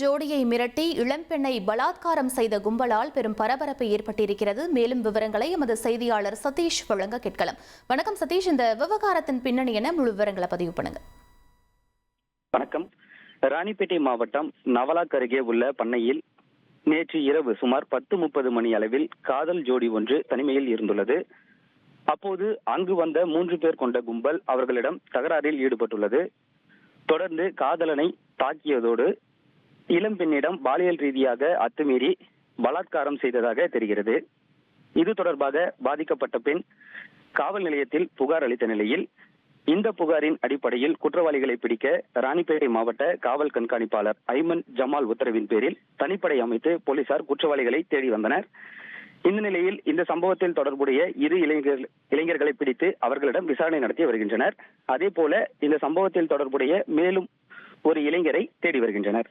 ஜோடியை மிரட்டி இளம்பெண்ணை பலாத்காரம் செய்த கும்பலால் பெரும் பரபரப்பு ஏற்பட்டிருக்கிறது. மேலும் விவரங்களை எமது செய்தியாளர் சதீஷ் வழங்க கேட்கலாம். வணக்கம் சதீஷ். இந்த விவகாரத்தின் பின்னணி என முழு விவரங்களை பதிவு பண்ணுங்க. வணக்கம். ராணிப்பேட்டை மாவட்டம் நவலாக் அருகே உள்ள பண்ணையில் நேற்று இரவு சுமார் பத்து முப்பது மணி அளவில் காதல் ஜோடி ஒன்று தனிமையில் இருந்துள்ளது. அப்போது அங்கு வந்த மூன்று பேர் கொண்ட கும்பல் அவர்களிடம் தகராறில் ஈடுபட்டுள்ளது. தொடர்ந்து காதலனை தாக்கியதோடு இளம் பெண்ணிடம் பாலியல் ரீதியாக அத்துமீறி பலாத்காரம் செய்ததாக தெரிகிறது. இது தொடர்பாக பாதிக்கப்பட்ட பெண் காவல் நிலையத்தில் புகார் அளித்த நிலையில் இந்த புகாரின் அடிப்படையில் குற்றவாளிகளை பிடிக்க ராணிப்பேட்டை மாவட்ட காவல் கண்காணிப்பாளர் ஐமன் ஜமால் உத்தரவின் பேரில் தனிப்படை அமைத்து போலீசார் குற்றவாளிகளை தேடி வந்தனர். இந்த நிலையில் இந்த சம்பவத்தில் தொடர்புடைய இரு இளைஞர் இளைஞர்களை பிடித்து அவர்களிடம் விசாரணை நடத்தி வருகின்றனர். அதே போல இந்த சம்பவத்தில் தொடர்புடைய மேலும் ஒரு இளைஞரை தேடி வருகின்றனர்.